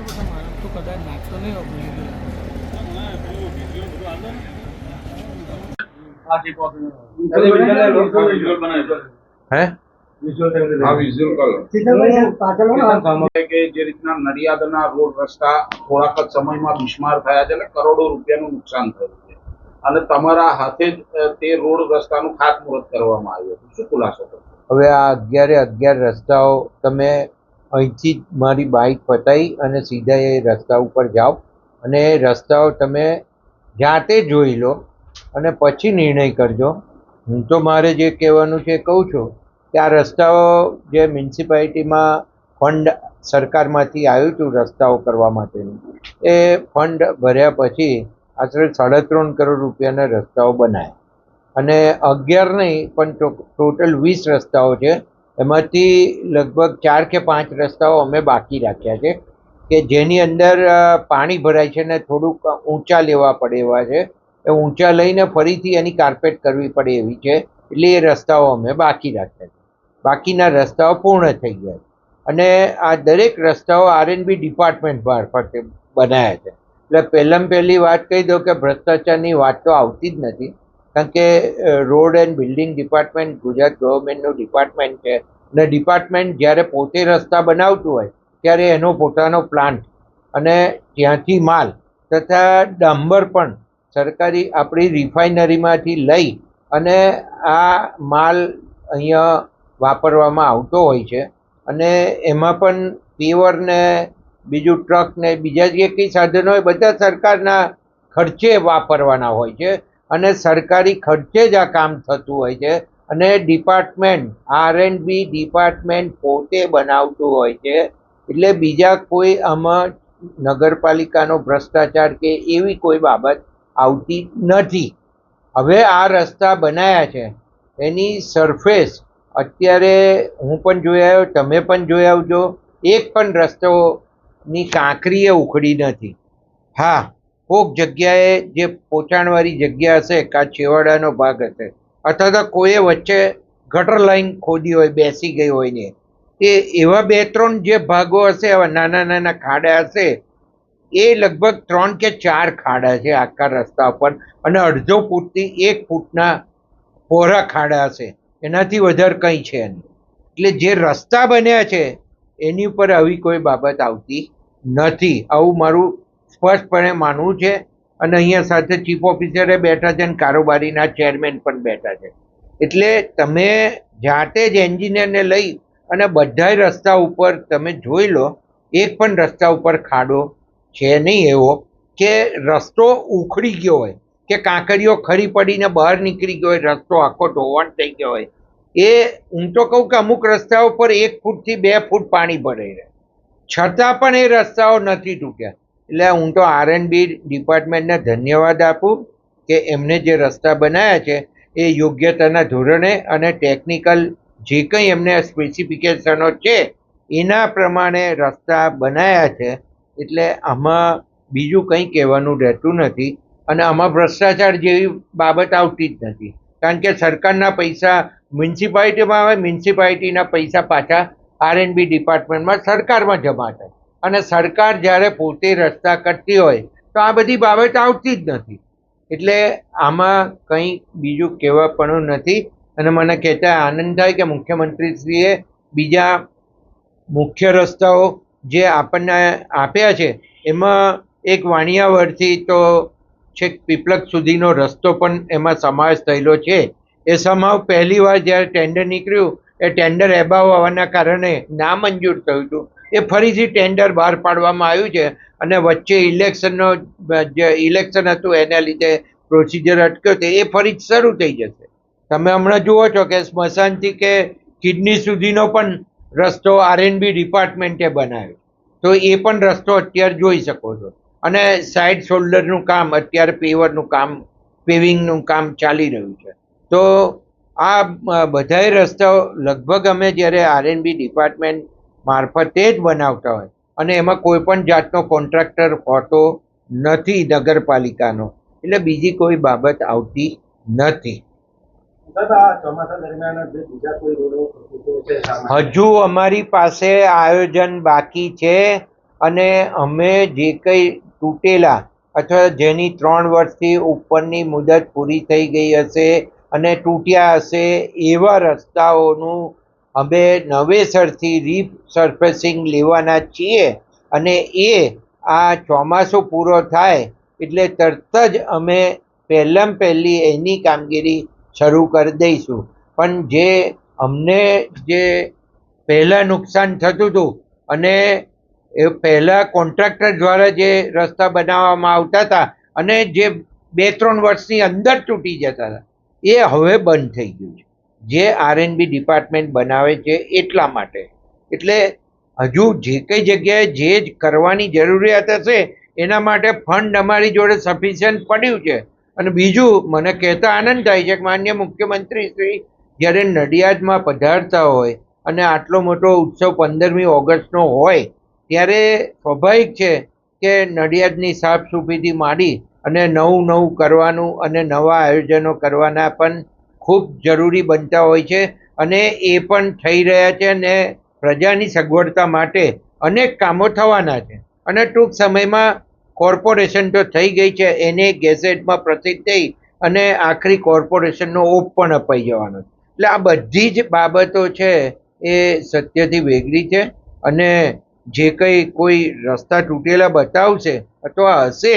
પણ મારા તો કદાચ નાખતો નહીં હોય ભૂલી ગયો હે? આ વિઝ્યુઅલ કરો કે જે રીતના નડિયાદના રોડ રસ્તા થોડાક જ સમયમાં બિસ્માર થયા છે અને કરોડો રૂપિયાનું નુકસાન થયું છે. અને તમારા હાથે જ તે રોડ રસ્તાનું ખાતમુહૂર્ત કરવામાં આવ્યું હતું. શું ખુલાસો હવે આ અગિયારે અગિયાર રસ્તાઓ તમે અહીંથી જ મારી બાઇક પતાવી અને સીધા એ રસ્તા ઉપર જાઓ. અને એ રસ્તાઓ તમે જાતે જોઈ લો અને પછી નિર્ણય કરજો. હું તો મારે જે કહેવાનું છે કહું છું કે આ રસ્તાઓ જે મ્યુનિસિપાલિટીમાં ફંડ સરકારમાંથી આવ્યું હતું રસ્તાઓ કરવા માટેનું, એ ફંડ ભર્યા પછી આશરે સાડા ત્રણ કરોડ રૂપિયાના રસ્તાઓ બનાવ્યા અને અગિયાર નહીં પણ ટોટલ વીસ રસ્તાઓ છે એમાંથી લગભગ ચાર કે પાંચ રસ્તાઓ અમે બાકી રાખ્યા છે કે જેની અંદર પાણી ભરાય છે ને થોડુંક ઊંચા લેવા પડે એવા છે. એ ઊંચા લઈને ફરીથી એની કાર્પેટ કરવી પડે એવી છે. એટલે એ રસ્તાઓ અમે બાકી રાખ્યા છે. બાકીના રસ્તાઓ પૂર્ણ થઈ ગયા અને આ દરેક રસ્તાઓ આરએનબી ડિપાર્ટમેન્ટ મારફતે બનાવ્યા છે. એટલે પહેલાં પહેલી વાત કહી દઉં કે ભ્રષ્ટાચારની વાત તો આવતી જ નથી. કારણ કે road and building department, Gujarat ગવર્મેન્ટનું department છે. અને ડિપાર્ટમેન્ટ જ્યારે પોતે રસ્તા બનાવતું હોય, ત્યારે એનો પોતાનો પ્લાન્ટ. અને ત્યાંથી માલ તથા ડાંબર પણ સરકારી આપણી રિફાઇનરીમાંથી લઈ અને આ માલ અહીંયા વાપરવામાં આવતો હોય છે. અને એમાં પણ પેવર ને બીજું ટ્રક ને બીજા જે કંઈ સાધનો હોય, બધા સરકારના ખર્ચે વાપરવાના હોય છે. અને સરકારી ખર્ચે જ આ કામ થતું હોય છે. અને department R and B department પોતે બનાવતું હોય છે. એટલે બીજા કોઈ આમાં નગરપાલિકાનો ભ્રષ્ટાચાર કે એવી કોઈ બાબત આવતી નથી. હવે આ રસ્તા બનાવ્યા છે. એની સરફેસ અત્યારે હું પણ જોઈ આવ્યો, તમે પણ જોઈ આવજો. એક પણ રસ્તોની કાંકરીએ ઉખડી નથી. હા કોક જગ્યાએ જે પોચાણવાળી જગ્યા હશે, કાં છેવાડાનો ભાગ હશે. અથવા તો કોઈએ વચ્ચે ગટર લાઈન ખોદી હોય, બેસી ગઈ હોય ને. એ એવા બે ત્રણ જે ભાગો હશે એવા નાના નાના ખાડા હશે, એ લગભગ ત્રણ કે ચાર ખાડા છે આખા રસ્તા પર અને અડધો ફૂટથી એક ફૂટના પહોળા ખાડા હશે. એનાથી વધારે કંઈ છે નહીં. એટલે જે રસ્તા બન્યા છે, એની ઉપર આવી કોઈ બાબત આવતી નથી. આવું મારું સ્પષ્ટપણે માનવું છે અને અહીંયા સાથે ચીફ ઓફિસરે બેઠા છે અને કારોબારીના ચેરમેન પણ બેઠા છે. એટલે તમે જાતે જ એન્જિનિયરને લઈ અને બધાય રસ્તા ઉપર તમે જોઈ લો, એક પણ રસ્તા ઉપર ખાડો છે નહીં એવો કે રસ્તો ઉખડી ગયો હોય, કે કાંકરીઓ ખરી પડીને બહાર નીકળી ગયો હોય, રસ્તો આખો ધોવાણ થઈ ગયો હોય. એ હું તો કહું કે અમુક રસ્તાઓ પર એક ફૂટથી બે ફૂટ પાણી ભરાઈ રહે. છતાં પણ એ રસ્તાઓ નથી તૂટ્યા. એટલે હું તો આર એન્ડ બી ડિપાર્ટમેન્ટને ધન્યવાદ આપું કે એમને જે રસ્તા બનાવ્યા છે એ યોગ્યતાના ધોરણે અને ટેકનિકલ જે કંઈ એમને સ્પેસિફિકેશનો છે, એના પ્રમાણે રસ્તા બનાવ્યા છે. એટલે આમાં બીજું કંઈ કહેવાનું રહેતું નથી અને આમાં ભ્રષ્ટાચાર જેવી બાબત આવતી જ નથી. કારણ કે સરકારના પૈસા મ્યુનિસિપાલિટીમાં આવે, મ્યુનિસિપાલિટીના પૈસા પાછા આર એન્ડ બી ડિપાર્ટમેન્ટમાં સરકારમાં જમા થાય. અને સરકાર જ્યારે પોતે રસ્તા કરતી હોય, તો આ બધી બાબત આવતી જ નથી. એટલે આમાં કંઈ બીજું કહેવાપણું નથી. અને મને કહેતા આનંદ થાય કે મુખ્યમંત્રીશ્રીએ બીજા મુખ્ય રસ્તાઓ જે આપણને આપ્યા છે, એમાં એક વાણિયાવરથી તો છેક પીપલક સુધીનો રસ્તો પણ એમાં સમાવેશ થયેલો છે. એ સમાવ પહેલી વાર જ્યારે ટેન્ડર નીકળ્યું, એ ટેન્ડર એબાવ આવવાના કારણે નામંજૂર થયું હતું. એ ફરીથી ટેન્ડર બહાર પાડવામાં આવ્યું છે અને વચ્ચે ઇલેક્શનનો જે ઇલેક્શન હતું એના લીધે પ્રોસિજર અટક્યો તે એ ફરી શરૂ થઈ જશે. તમે હમણાં જુઓ છો કે સ્મશાનથી કે કિડની સુધીનો પણ રસ્તો આરએનબી ડિપાર્ટમેન્ટે બનાવ્યો. તો એ પણ રસ્તો અત્યારે જોઈ શકો છો. અને સાઇડ શોલ્ડરનું કામ, અત્યારે પેવરનું કામ પેવિંગનું કામ ચાલી રહ્યું છે. તો આ બધાય રસ્તાઓ લગભગ અમે જ્યારે આરએનબી ડિપાર્ટમેન્ટ મારફતે જ બનાવતા હોય. અને એમાં કોઈ પણ જાતનો કોન્ટ્રાક્ટર હોતો નથી નગરપાલિકાનો. એટલે બીજી કોઈ બાબત આવતી નથી? હજુ અમારી પાસે આયોજન બાકી છે અને અમે જે કંઈ તૂટેલા અથવા જેની ત્રણ વર્ષથી ઉપરની મુદત પૂરી થઈ ગઈ હશે અને તૂટ્યા હશે એવા રસ્તાઓનું અમે નવેસરથી રીસર્ફેસિંગ લેવાના છીએ અને એ આ ચોમાસું પૂરો થાય એટલે તરત જ અમે પહેલાં પહેલી એની કામગીરી શરૂ કરી દઈશું. પણ જે અમને જે પહેલાં નુકસાન થતું હતું અને એ પહેલાં કોન્ટ્રાક્ટર દ્વારા જે રસ્તા બનાવવામાં આવતા હતા અને જે બે ત્રણ વર્ષની અંદર તૂટી જતા હતા, એ હવે બંધ થઈ ગયું છે. જે આરએનબી ડિપાર્ટમેન્ટ બનાવે છે એટલા માટે. એટલે હજુ જે કઈ જગ્યાએ જે જ કરવાની જરૂરિયાત હશે, એના માટે ફંડ અમારી જોડે સફિશિયન્ટ પડ્યું છે. અને બીજું, મને કહેતા આનંદ થાય છે કે માન્ય મુખ્યમંત્રી શ્રી, જ્યારે નડિયાદમાં પધારતા હોય અને આટલો મોટો ઉત્સવ પંદરમી ઓગસ્ટનો હોય, ત્યારે સ્વાભાવિક છે કે નડિયાદની સાફ સફાઈથી માંડી અને નવું નવું કરવાનું અને નવા આયોજનો કરવાના પણ ખૂબ જરૂરી બનતા હોય છે અને એ પણ થઈ રહ્યા છે અને પ્રજાની સગવડતા માટે અનેક કામો થવાના છે. અને ટૂંક સમયમાં કોર્પોરેશન તો થઈ ગઈ છે, એને ગેઝેટમાં પ્રસિદ્ધ થઈ અને આખરી કોર્પોરેશનનો ઓપ પણ અપાઈ જવાનો એટલે આ બધી જ બાબતો છે એ સત્યથી વેગળી છે અને જે કંઈ કોઈ રસ્તા તૂટેલા બતાવશે અથવા હશે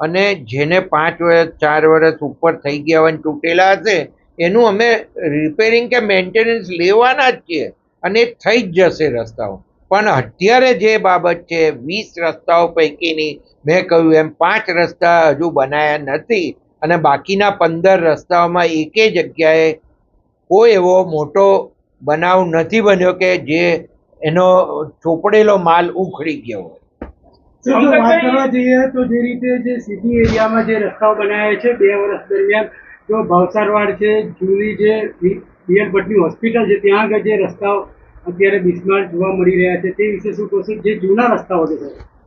અને જેને પાંચ વર્ષ ચાર વર્ષ ઉપર થઈ ગયા હોય તૂટેલા હશે એનું અમે રિપેરિંગ કે મેન્ટેનન્સ લેવાના જ છીએ અને થઈ જ જશે રસ્તાઓ. પણ અત્યારે જે બાબત છે વીસ રસ્તાઓ પૈકીની મેં કહ્યું એમ પાંચ રસ્તા હજુ બનાયા નથી અને બાકીના પંદર રસ્તાઓમાં એકે જગ્યાએ કોઈ એવો મોટો બનાવ નથી બન્યો કે જે એનો ચોપડેલો માલ ઉખડી ગયો હોય. જો વાત કરવા જઈએ તો જે રીતે જે સિટી એરિયામાં જે રસ્તાઓ બનાવ્યા છે બે વર્ષ દરમિયાન જો ભાવસારવાડ છે જૂની જે બીએલ ભટ્ટની હોસ્પિટલ છે, ત્યાં આગળ જે રસ્તાઓ અત્યારે બિસ્માર જોવા મળી રહ્યા છે, તે વિશે શું કહેશો જે જૂના રસ્તાઓ છે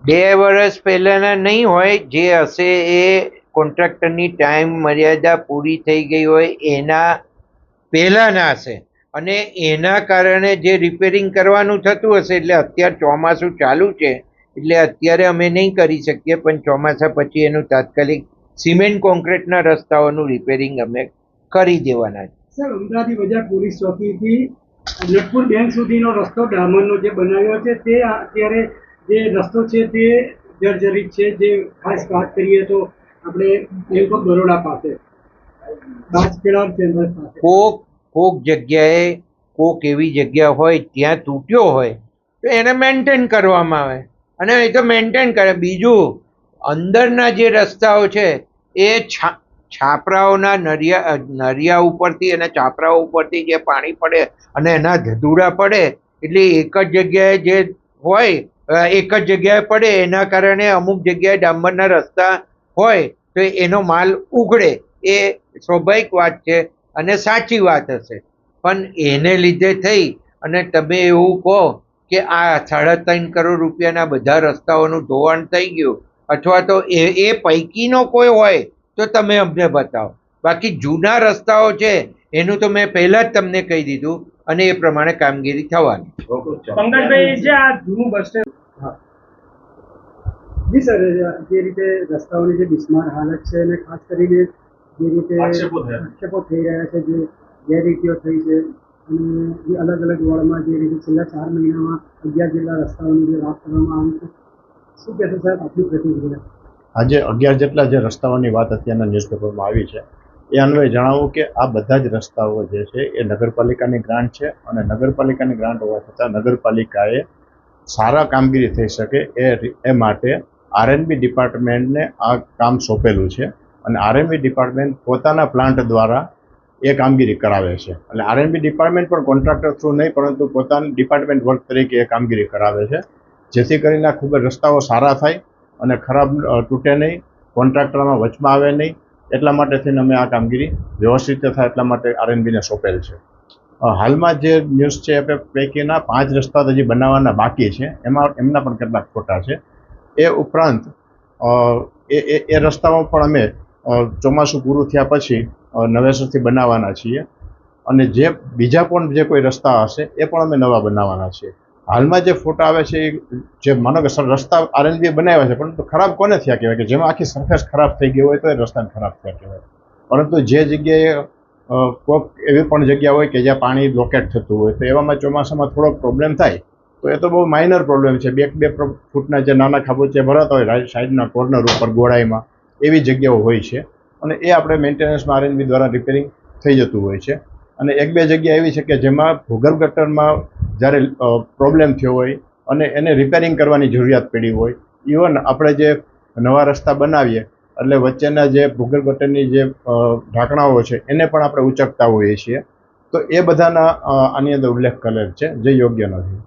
બે વર્ષ પહેલાંના નહીં હોય, જે હશે એ કોન્ટ્રાક્ટરની ટાઈમ મર્યાદા પૂરી થઈ ગઈ હોય, એના પહેલાંના હશે. અને એના કારણે જે રિપેરિંગ કરવાનું થતું હશે, એટલે અત્યારે ચોમાસું ચાલુ છે, એટલે અત્યારે અમે નહીં કરી શકીએ, પણ ચોમાસા પછી એનું તાત્કાલિક સિમેન્ટ કોન્ક્રીટના રસ્તાઓનું રિપેરિંગ અમે કરી દેવાના છે. સર અમદાવાદી બજાર પોલીસ ચોકીથી નટપુર બેંક સુધીનો રસ્તો ડામરનો જે બનાવ્યો છે તે અત્યારે જે રસ્તો છે તે જર્જરિત છે. જે ખાસ વાત કરીએ તો આપણે બેંક ઓફ બરોડા પાસે બાજપેડા ચેમ્બર પાસે. કોક કોક જગ્યાએ કોક એવી જગ્યા હોય ત્યાં તૂટ્યો હોય તો એને મેન્ટેન કરવામાં આવે. અને એ તો મેન્ટેન કરે. બીજું અંદરના જે રસ્તાઓ છે એ છાપરાઓના નરિયા નરિયા ઉપરથી અને છાપરાઓ ઉપરથી જે પાણી પડે અને એના ધધૂરા પડે, એટલે એક જ જગ્યાએ જે હોય એક જ જગ્યાએ પડે, એના કારણે અમુક જગ્યાએ ડામરના રસ્તા હોય, તો એનો માલ ઉઘડે એ સ્વાભાવિક વાત છે અને સાચી વાત હશે. પણ એને લીધે થઈ અને તમે એવું કહો કે આ સાડા ત્રણ કરોડ રૂપિયાના બધા રસ્તાઓનું ધોવાણ થઈ ગયું અથવા તો એ એ પૈકીનો કોઈ હોય તો તમે અમને બતાવો. બાકી જૂના રસ્તાઓ છે એનું તો મેં પહેલાં જ તમને કહી દીધું અને એ પ્રમાણે કામગીરી થવાની. પંકજભાઈ જે આ જૂનું બસ સ્ટેન્ડ જી સર જે રીતે રસ્તાઓની જે બિસ્માર હાલત છે અને ખાસ કરીને જે રીતે આક્ષેપો આક્ષેપો થઈ રહ્યા છે જે ગેરરીતિઓ થઈ છે અને જે અલગ અલગ વોર્ડમાં જે રીતે છેલ્લા ચાર મહિનામાં અગિયાર જેટલા રસ્તાઓની જે વાત કરવામાં આવી છે શું કહેશો સાહેબ? આજે અગિયાર જેટલા જે રસ્તાઓની વાત અત્યારના ન્યૂઝપેપરમાં આવી છે, એ અન્વયે જણાવું કે આ બધા જ રસ્તાઓ જે છે, એ નગરપાલિકાની ગ્રાન્ટ છે અને નગરપાલિકાની ગ્રાન્ટ હોવા છતાં નગરપાલિકાએ સારા કામગીરી થઈ શકે એ એ માટે આરએનબી ડિપાર્ટમેન્ટને આ કામ સોંપેલું છે અને આરએનબી ડિપાર્ટમેન્ટ પોતાના પ્લાન્ટ દ્વારા એ કામગીરી કરાવે છે. એટલે આરએનબી ડિપાર્ટમેન્ટ પણ કોન્ટ્રાક્ટર થ્રુ નહીં, પરંતુ પોતાની ડિપાર્ટમેન્ટ વર્ક તરીકે એ કામગીરી કરાવે છે. જેથી કરીને ખૂબ જ રસ્તાઓ સારા થાય અને ખરાબ તૂટે નહીં, કોન્ટ્રાક્ટરમાં વચમાં આવે નહીં, એટલા માટે થઈને અમે આ કામગીરી વ્યવસ્થિત થાય એટલા માટે આરએનબીને સોંપેલ છે. હાલમાં જે ન્યૂઝ છે એ પૈકીના પાંચ રસ્તા હજી બનાવવાના બાકી છે, એમાં, એમના પણ કેટલાક ખોટા છે. એ ઉપરાંત એ એ રસ્તાઓ પણ અમે ચોમાસું પૂરું થયા પછી નવેસરથી બનાવવાના છીએ. અને જે, બીજા પણ જે કોઈ રસ્તા હશે, એ પણ અમે નવા બનાવવાના છીએ. હાલમાં જે ફોટા આવે છે, એ જે માનો કે રસ્તા આરએનબી બનાવ્યા છે, પરંતુ ખરાબ કોને થયા કહેવાય? કે જેમાં આખી સરફેસ ખરાબ થઈ ગઈ હોય તો એ રસ્તાને ખરાબ થયા કહેવાય. પરંતુ જે જગ્યાએ કોઈક એવી પણ જગ્યા હોય કે જ્યાં પાણી બ્લોકેટ થતું હોય, તો એવામાં ચોમાસામાં થોડોક પ્રોબ્લેમ થાય, તો એ તો બહુ માઇનર પ્રોબ્લેમ છે. બે બે ફૂટના જે નાના ખાબોચિયા ભરાતા હોય સાઈડના કોર્નર ઉપર, ગોળાઈમાં, એવી જગ્યાઓ હોય છે. અને એ આપણે મેન્ટેનન્સમાં આરએનબી દ્વારા રિપેરિંગ થઈ જતું હોય છે. અને એક બે જગ્યા એવી છે કે જેમાં ભૂગર્ભ ગટરમાં જ્યારે પ્રોબ્લેમ થયો હોય અને એને રિપેરિંગ કરવાની જરૂરિયાત પડી હોય ઇવન આપણે જે નવા રસ્તા બનાવીએ, એટલે વચ્ચેના જે ભૂગલ ગટરની જે ઢાંકણાઓ છે, એને પણ આપણે ઉચકતા હોઈએ છીએ. તો એ બધાના આની અંદર ઉલ્લેખ કરેલ છે, જે યોગ્ય નથી.